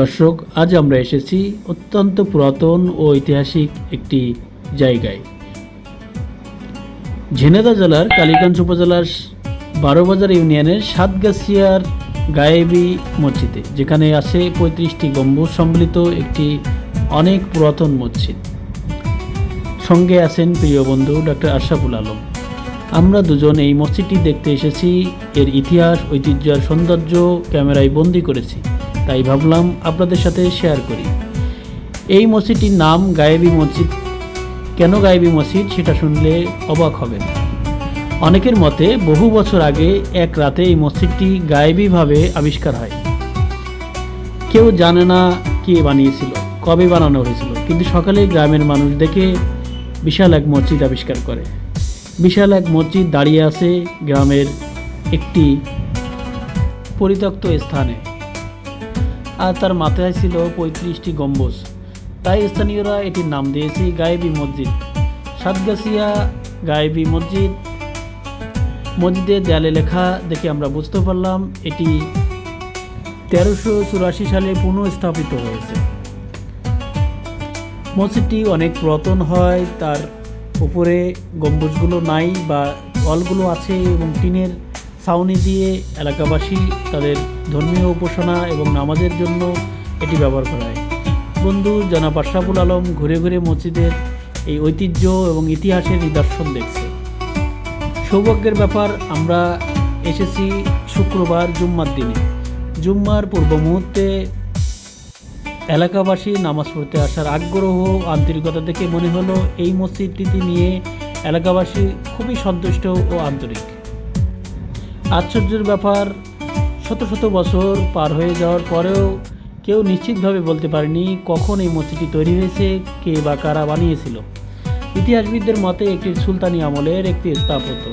দর্শক, আজ আমরা এসেছি অত্যন্ত পুরাতন ও ঐতিহাসিক একটি জায়গায়। ঝিনেদা জেলার কালীগঞ্জ উপজেলার বারোবাজার ইউনিয়নের সাতগাছিয়ার গায়েবি মসজিদে, যেখানে আছে পঁয়ত্রিশটি গম্বুজ সম্বলিত একটি অনেক পুরাতন মসজিদ। সঙ্গে আছেন প্রিয় বন্ধু ডক্টর আশরাফুল আলম। আমরা দুজন এই মসজিদটি দেখতে এসেছি, এর ইতিহাস ঐতিহ্য আর সৌন্দর্য ক্যামেরায় বন্দি করেছি। তাই ভাবলাম আপনাদের সাথে শেয়ার করি। এই মসজিদটির নাম গায়েবী মসজিদ। কেন গায়েবী মসজিদ সেটা শুনলে অবাক হবেন। অনেকের মতে বহু বছর আগে এক রাতে এই মসজিদটি গায়েবীভাবে আবিষ্কার হয়। কেউ জানে না কে বানিয়েছিল, কবে বানানো হয়েছিল, কিন্তু সকালে গ্রামের মানুষ দেখে বিশাল এক মসজিদ আবিষ্কার করে। বিশাল এক মসজিদ দাঁড়িয়ে আছে গ্রামের একটি পরিত্যক্ত স্থানে। আর তার মাথায় ছিল পঁয়ত্রিশটি গম্বুজ। তাই স্থানীয়রা এটির নাম দিয়েছে গায়েবি মসজিদ। সাতগাছিয়া গায়েবি মসজিদ। মসজিদের দেয়ালে লেখা দেখে আমরা বুঝতে পারলাম এটি তেরোশো চুরাশি সালে পুনঃস্থাপিত হয়েছে। মসজিদটি অনেক পুরাতন হয়, তার উপরে গম্বুজগুলো নাই বা অলগুলো আছে এবং টিনের ছাউনি দিয়ে এলাকাবাসী তাদের ধর্মীয় উপাসনা এবং নামাজের জন্য এটি ব্যবহার করা হয়। বন্ধু জনাব আশরাফুল আলম ঘুরে ঘুরে মসজিদের এই ঐতিহ্য এবং ইতিহাসের নিদর্শন দেখছে। সৌভাগ্যের ব্যাপার, আমরা এসেছি শুক্রবার জুম্মার দিনে। জুম্মার পূর্ব মুহূর্তে এলাকাবাসী নামাজ পড়তে আসার আগ্রহ আন্তরিকতা দেখে মনে হলো, এই মসজিদটিতে নিয়ে এলাকাবাসী খুবই সন্তুষ্ট ও আন্তরিক। আশ্চর্যের ব্যাপার, শত শত বছর পার হয়ে যাওয়ার পরেও কেউ নিশ্চিতভাবে বলতে পারেনি কখন এই মসজিদটি তৈরি হয়েছে, কে বা কারা বানিয়েছিল। ইতিহাসবিদদের মতে, একটি সুলতানি আমলের একটি স্থাপত্য।